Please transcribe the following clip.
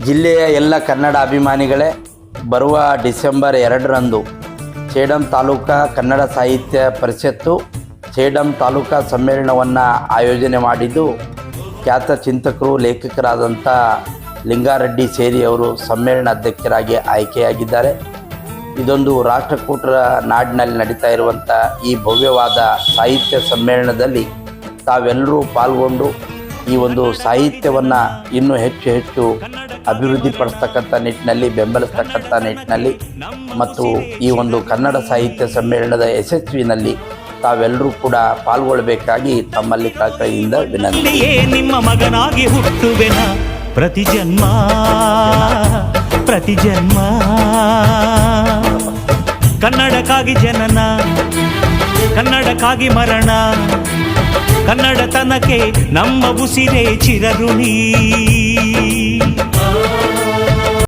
ಜಿಲ್ಲೆಯ ಎಲ್ಲ ಕನ್ನಡ ಅಭಿಮಾನಿಗಳೇ, ಬರುವ ಡಿಸೆಂಬರ್ ಎರಡರಂದು ಚೇಡಂ ತಾಲೂಕಾ ಕನ್ನಡ ಸಾಹಿತ್ಯ ಪರಿಷತ್ತು ಚೇಡಂ ತಾಲೂಕಾ ಸಮ್ಮೇಳನವನ್ನು ಆಯೋಜನೆ ಮಾಡಿದ್ದು ಖ್ಯಾತ ಚಿಂತಕರು, ಲೇಖಕರಾದಂಥ ಲಿಂಗಾರೆಡ್ಡಿ ಸೇರಿ ಅವರು ಸಮ್ಮೇಳನ ಅಧ್ಯಕ್ಷರಾಗಿ ಆಯ್ಕೆಯಾಗಿದ್ದಾರೆ. ಇದೊಂದು ರಾಷ್ಟ್ರಕೂಟರ ನಾಡಿನಲ್ಲಿ ನಡೀತಾ ಇರುವಂಥ ಈ ಭವ್ಯವಾದ ಸಾಹಿತ್ಯ ಸಮ್ಮೇಳನದಲ್ಲಿ ತಾವೆಲ್ಲರೂ ಪಾಲ್ಗೊಂಡು ಈ ಒಂದು ಸಾಹಿತ್ಯವನ್ನು ಇನ್ನೂ ಹೆಚ್ಚು ಹೆಚ್ಚು ಅಭಿವೃದ್ಧಿಪಡಿಸ್ತಕ್ಕಂಥ ನಿಟ್ಟಿನಲ್ಲಿ, ಬೆಂಬಲಿಸ್ತಕ್ಕಂಥ ನಿಟ್ಟಿನಲ್ಲಿ ಮತ್ತು ಈ ಒಂದು ಕನ್ನಡ ಸಾಹಿತ್ಯ ಸಮ್ಮೇಳನದ ಯಶಸ್ವಿನಲ್ಲಿ ತಾವೆಲ್ಲರೂ ಕೂಡ ಪಾಲ್ಗೊಳ್ಳಬೇಕಾಗಿ ತಮ್ಮಲ್ಲಿ ಕಾಕೈಯಿಂದ ವಿನಂತಿ. ನಿಮ್ಮ ಮಗನಾಗಿ ಹುಟ್ಟುವೆನ ಪ್ರತಿ ಜನ್ಮ ಪ್ರತಿ ಜನ್ಮ. ಕನ್ನಡಕ್ಕಾಗಿ ಜನನ, ಕನ್ನಡಕ್ಕಾಗಿ ಮರಣ ಕನ್ನಡತನಕ್ಕೆ ನಮ್ಮ ಉಸಿರೇ ಚಿರಋಣಿ